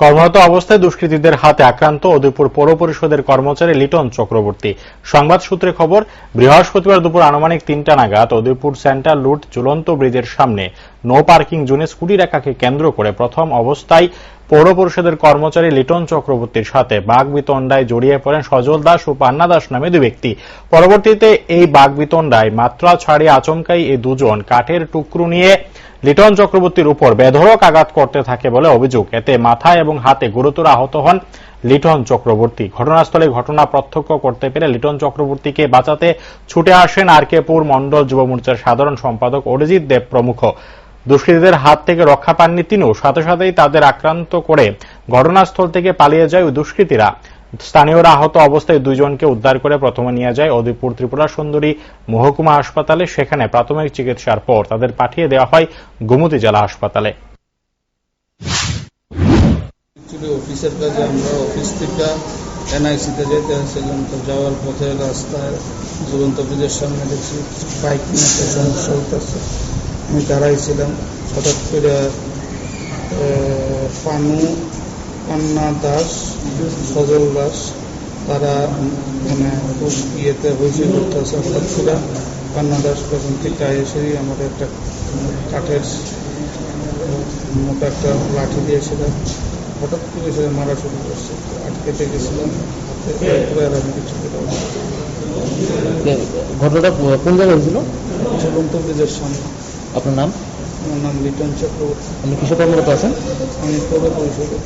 কর্মরত অবস্থায় দুষ্কৃতীদের হাতে আক্রান্ত উদয়পুর পৌর পরিষদের কর্মচারী লিটন চক্রবর্তী। সংবাদ সূত্রে খবর, বৃহস্পতিবার দুপুর আনুমানিক তিনটা নাগাদ উদয়পুর সেন্টার লুট ঝুলন্ত ব্রিজের সামনে নো পার্কিং জোনে স্কুটি রাখাকে কেন্দ্র করে প্রথম অবস্থায় পৌর পরিষদের কর্মচারী লিটন চক্রবর্তীর সাথে বাগবিতণ্ডায় জড়িয়ে পড়েন সজল দাস ও পান্না দাস নামে দুই ব্যক্তি। পরবর্তীতে এই বাগবিতণ্ডায় মাত্রা ছাড়িয়ে আচমকাই এই দুজন কাঠের টুকরো নিয়ে লিটন চক্রবর্তীর উপর বেধড়ক আঘাত করতে থাকে বলে অভিযোগ। এতে মাথায় এবং হাতে গুরুতর আহত হন লিটন চক্রবর্তী। ঘটনাস্থলে ঘটনা প্রত্যক্ষ করতে পেরে লিটন চক্রবর্তীকে বাঁচাতে ছুটে আসেন আর কেপুর মণ্ডল যুব মোর্চার সাধারণ সম্পাদক অরিজিৎ দেব প্রমুখ। দুষ্কৃতীদের হাত থেকে রক্ষা পাননি তিনিও। সাথে সাথেই তাদের আক্রান্ত করে ঘটনাস্থল থেকে পালিয়ে যায় ওই দুষ্কৃতীরা। স্থানীয়রা আহত অবস্থায় দুইজনকে উদ্ধার করে প্রথমে নিয়ে যায় অদিপুর ত্রিপুরা সুন্দরী মহকুমা হাসপাতালে। সেখানে প্রাথমিক চিকিৎসার পর তাদের পাঠিয়ে দেওয়া হয় গোমতী জেলা হাসপাতালে। অফিসের কাজে আমরা অফিস থেকে এনআইসিতে যেতে যাওয়ার পথে রাস্তায় ব্রিজের সামনে দেখছি, বাইক নিয়ে আমি দাঁড়াইছিলাম হঠাৎ করে পানু পান্না দাস সজল দাস তারা মানে খুব ইয়েতে হয়েছিল হঠাৎ করে পান্না দাস পেছন থেকে এসেই আমার একটা কাঠের মোটা একটা লাঠি দিয়েছিল হঠাৎ করে সে মারা শুরু করছে আটকেতে গেছিলাম হাতে আর আমি কিছু। ঘটনাটা কোন জায়গায় হয়েছিল? ঝুলন্ত ব্রিজের সামনে। আপনার নাম? আমার নাম লিটন চক্রবর্তী। আপনি কিসে কর্মরত আছেন? আমি পৌর পরিষদে